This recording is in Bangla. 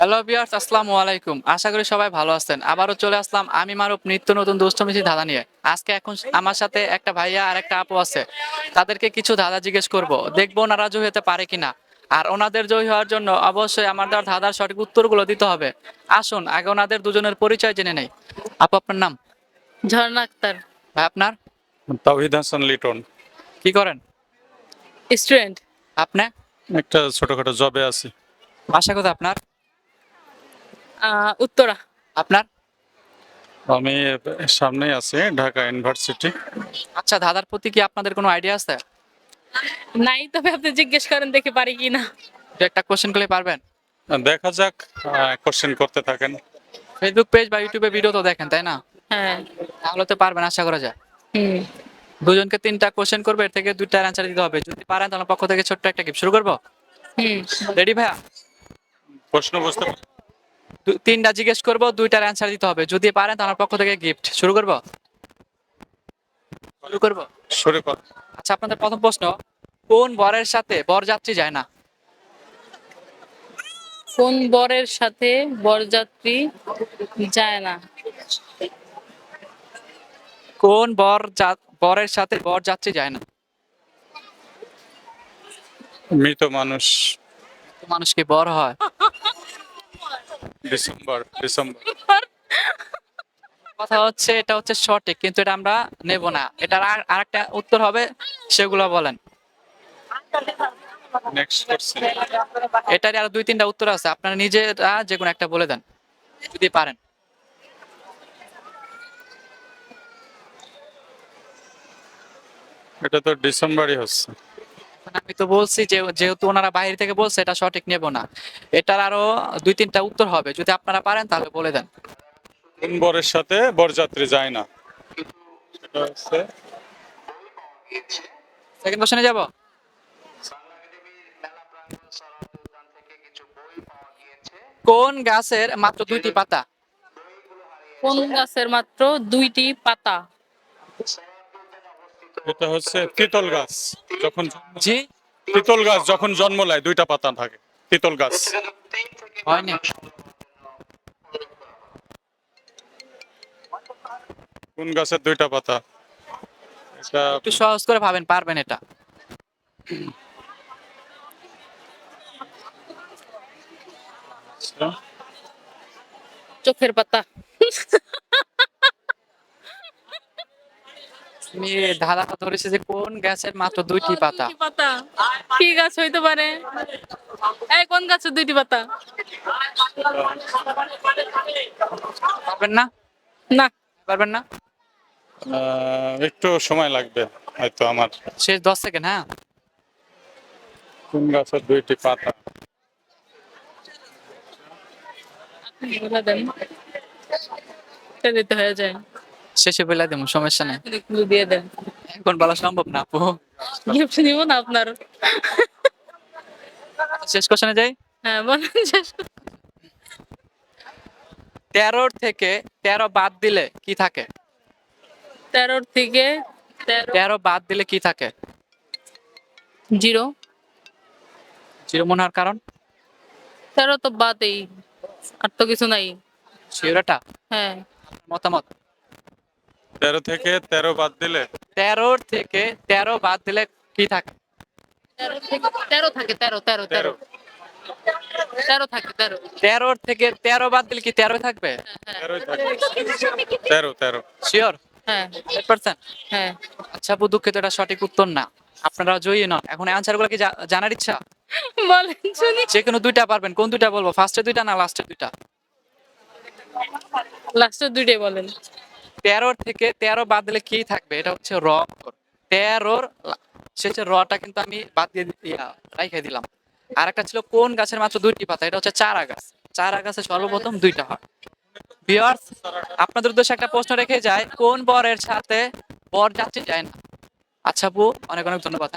হ্যালো বিয়ার্স আসসালামু আলাইকুম। আশা করি সবাই ভালো আছেন। আবারও চলে আসলাম আমি মারুপ নিত্য নতুন দুষ্টমিছি ধাঁধা নিয়ে। আজকে এখন আমার সাথে একটা ভাইয়া আর একটা আপু আছে। তাদেরকে কিছু ধাঁধা জিজ্ঞেস করব। দেখব ওনারা জয়ী হতে পারে কিনা। আর ওনাদের জয়ী হওয়ার জন্য অবশ্যই আমাদের ধাঁধার সঠিক উত্তরগুলো দিতে হবে। আসুন আগে ওনাদের দুজনের পরিচয় জেনে নেই। আপু আপনার নাম? ঝর্ণা আক্তার। ভাই আপনার? তাওহিদ হাসান লিটন। কি করেন? স্টুডেন্ট। আপনি? একটা ছোটখাটো জবে আছি। আশা কোথায় আপনার? উত্তরা। আপনার? আমি সামনেই আছি ঢাকা ইউনিভার্সিটি। আচ্ছা ধাঁধার প্রতি কি আপনাদের কোনো আইডিয়া আছে? নাই তবে আপনি জিজ্ঞেস করেন দেখে পারি কি না একটা কোশ্চেন করলে পারবেন। দেখা যাক কোশ্চেন করতে থাকেন। ফেসবুক পেজ বা ইউটিউবে ভিডিও তো দেখেন তাই না? হ্যাঁ। তাহলে তো পারবেন আশা করা যায়। হুম। দুজনকে তিনটা কোশ্চেন করবে এর থেকে দুইটার অ্যান্সার দিতে হবে। যদি পারেন তাহলে পক্ষ থেকে ছোট্ট একটা গিফট শুরু করব? হুম। রেডি ভাইয়া? প্রশ্ন বুঝতে তিনটা জিজ্ঞেস করব দুইটার অ্যান্সার দিতে হবে। যদি পারেন তাহলে পক্ষ থেকে গিফট শুরু করব? শুরু করব? শুরু কর। আচ্ছা আপনাদের প্রথম প্রশ্ন কোন বরের সাথে বরযাত্রী যায় না? কোন বরের সাথে বরযাত্রী যায় না? কোন বর বরের সাথে বরযাত্রী যায় না? মৃত মানুষ। তো মানুষ বর হয়? December December. কথা হচ্ছে এটা হচ্ছে সঠিক কিন্তু এটা আমরা নেব না। এটার আর আরেকটা উত্তর হবে সেগুলো বলেন। এটারই আরও দুই তিনটা উত্তর আছে। আপনারা নিজেরা যে কোনো একটা বলে দেন যদি পারেন। এটা তো ডিসেম্বরই হচ্ছে। আমি তো বলছি যে যেহেতু ওনারা বাইরে থেকে বলছে এটা সঠিক নেব না। এটার আরও দুই তিনটা উত্তর হবে। যদি আপনারা পারেন তাহলে বলে দেন। কোন বরের সাথে বরযাত্রী যায় না। সেটা হচ্ছে সেকেন্ড কোশ্চেনে যাব? কোন গাছের মাত্র দুইটি পাতা? কোন গাছের মাত্র দুইটি পাতা? এটা হচ্ছে তিতল গাছ। যখন জি। তিতল গাছ যখন জন্ম নেয় দুইটা পাতা থাকে তিতল গাছ। কোন গাছের দুইটা পাতা? এটা একটু সহজ করে ভাবেন পারবেন এটা? চোখের পাতা। আমি ধাঁধাটা ধরেছি যে কোন গাছের মাত্র দুইটি পাতা? পাতা। কি গাছ হইতে পারে? এই কোন গাছের দুইটি পাতা? পারবেন না? না। পারবেন না? আহ, একটু সময় লাগবে হয়তো আমার। শেষ দশ সেকেন্ড হ্যাঁ? কোন গাছের দুইটি পাতা? বলে দেন। দিতে হয়ে যায়। শেষে বলে দেবো সমস্যা নেই। দিয়ে দেন। এখন বলা সম্ভব না আপু। গিফট নিব না আপনার। শেষ কোশ্চেনে যাই? হ্যাঁ বলেন শেষ তেরোর থেকে তেরো বাদ দিলে কি থাকে? তেরোর থেকে তেরো তেরো বাদ দিলে কি থাকে? জিরো। জিরো মনে হওয়ার কারণ? তেরো তো বাদেই আর তো কিছু নাই। জিরোটা হ্যাঁ। মতামত? তেরো থেকে তেরো বাদ দিলে? তেরোর থেকে তেরো বাদ দিলে কি থাকে? তেরো থেকে তেরো থাকে তেরো তেরো তেরো। থাকে তেরো। তেরোর থেকে তেরো বাদ দিলে কি তেরো থাকবে? তেরো তেরো। শিওর হ্যাঁ। হ্যাঁ। আচ্ছা আপু দুঃখিত এটা সঠিক উত্তর না। আপনারা জয়ী নন। এখন অ্যান্সারগুলো কি জানার ইচ্ছা? বলেন শুনি। যে কোনো দুইটা পারবেন। কোন দুইটা বলব? ফার্স্টে দুইটা না লাস্টে দুইটা? লাস্টের দুইটাই বলেন। তেরোর থেকে তেরো বাদ দিলে কি থাকবে? এটা হচ্ছে র তেরোর শেষের রটা কিন্তু আমি বাদ দিয়ে রাইখে দিলাম। আর একটা ছিল কোন গাছের মাত্র দুইটি পাতা? এটা হচ্ছে চারা গাছ। চারা গাছে সর্বপ্রথম দুইটা হয়। ভিউয়ার্স আপনাদের উদ্দেশ্যে একটা প্রশ্ন রেখে যায় কোন বরের সাথে বর যাত্রী যায় না? আচ্ছা আপু, অনেক অনেক ধন্যবাদ।